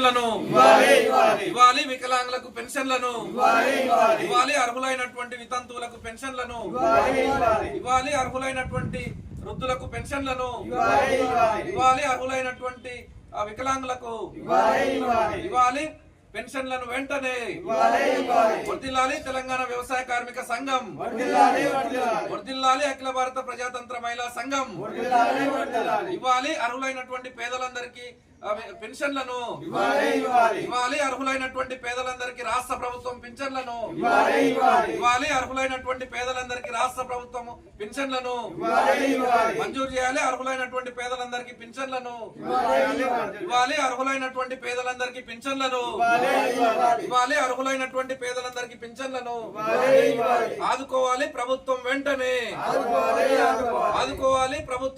పెన్షన్లను. ఇవ్వాలి వికలాంగులకు పెన్షన్లను. ఇవ్వాలి అర్హులైనటువంటి వితంతువులకు పెన్షన్లను. ఇవ్వాలి అర్హులైనటువంటి వృద్ధులకు పెన్షన్లను. ఇవ్వాలి అర్హులైనటువంటి ఆ వికలాంగులకు. ఇవ్వాలి పెన్షన్లను వెంటనే వర్దిల్లాలి తెలంగాణ వ్యవసాయ కార్మిక సంఘం. వర్దిల్లాలి అఖిల భారత ప్రజాతంత్ర మహిళా సంఘం. ఇవ్వాలి అర్హులైనటువంటి పేదలందరికీ పెన్షన్లను ఇవ్వాలి. అర్హులైనటువంటి పేదలందరికీ రాష్ట్ర ప్రభుత్వం పింఛన్లను ఇవ్వాలి అర్హులైనటువంటి పేదలందరికీ రాష్ట్ర ప్రభుత్వం పింఛన్లను మంజూరు చేయాలి. అర్హులైనటువంటి పేదలందరికీ పింఛన్లను ఇవ్వాలి అర్హులైనటువంటి పేదలందరికీ పింఛన్లను ఇవ్వాలి అర్హులైనటువంటి పేదలందరికీ పింఛన్లను ఆదుకోవాలి ప్రభుత్వం వెంటనే. ఆదుకోవాలి ప్రభుత్వం